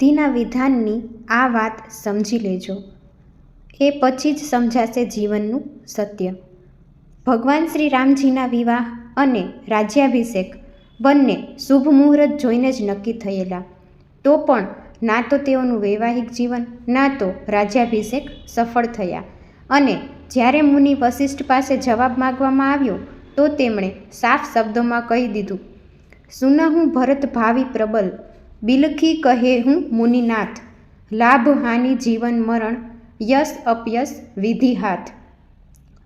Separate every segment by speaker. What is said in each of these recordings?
Speaker 1: વિધિના વિધાનની આ વાત સમજી લેજો. એ પછી જ સમજાશે જીવનનું સત્ય. ભગવાન શ્રી રામજીના વિવાહ અને રાજ્યાભિષેક બંને શુભ મુહૂર્ત જોઈને જ નક્કી થયેલા. તો પણ ના તો તેઓનું વૈવાહિક જીવન, ના તો રાજ્યાભિષેક સફળ થયા. અને જ્યારે મુનિ વશિષ્ઠ પાસે જવાબ માગવામાં આવ્યો, તો તેમણે સાફ શબ્દોમાં કહી દીધું સુનહું ભરત ભાવિ પ્રબલ બિલખી કહે હું મુનિનાથ. લાભ હાનિ જીવન મરણ, યશ અપયશ, વિધિ હાથ.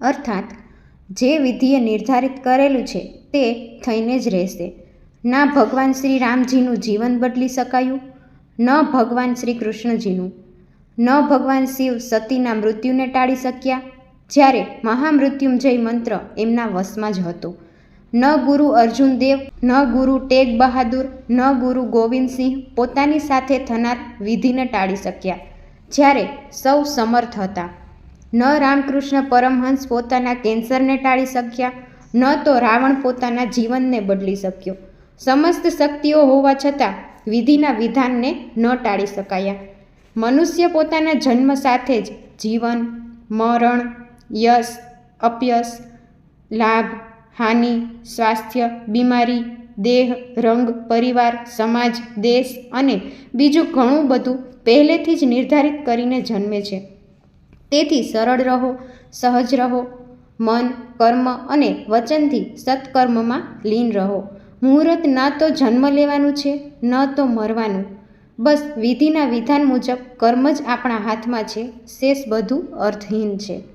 Speaker 1: અર્થાત, જે વિધિએ નિર્ધારિત કરેલું છે, તે થઈને જ રહેશે. ના ભગવાન શ્રી રામજીનું જીવન બદલી શકાયું, ન ભગવાન શ્રી કૃષ્ણજીનું. ન ભગવાન શિવ સતીના મૃત્યુને ટાળી શક્યા, જ્યારે મહામૃત્યુંજય મંત્ર એમના વશમાં જ હતો. ન ગુરુ અર્જુન દેવ, ન ગુરુ ટેગ બહાદુર, ન ગુરુ ગોવિંદસિંહ પોતાની સાથે થનાર વિધિને ટાળી શક્યા. જ્યારે સૌ સમર્થ હતા. ન રામકૃષ્ણ પરમહંસ પોતાના કેન્સરને ટાળી શક્યા, ન તો રાવણ પોતાના જીવનને બદલી શક્યો. સમસ્ત શક્તિઓ હોવા છતાં વિધિના વિધાનને ન ટાળી શકાયા. મનુષ્ય પોતાના જન્મ સાથે જ જીવન, મરણ, યશ, અપયશ, લાભ હાનિ, સ્વાસ્થ્ય, બીમારી, દેહ, રંગ, પરિવાર, સમાજ, દેશ અને બીજું ઘણું બધું પહેલેથી જ નિર્ધારિત કરીને જન્મે છે. તેથી સરળ રહો, સહજ રહો, મન, કર્મ અને વચનથી સત્કર્મમાં લીન રહો. મુહૂર્ત ન તો જન્મ લેવાનું છે, ન તો મરવાનું. બસ વિધિના વિધાન મુજબ કર્મ જ આપણા હાથમાં છે, શેષ બધું અર્થહીન છે.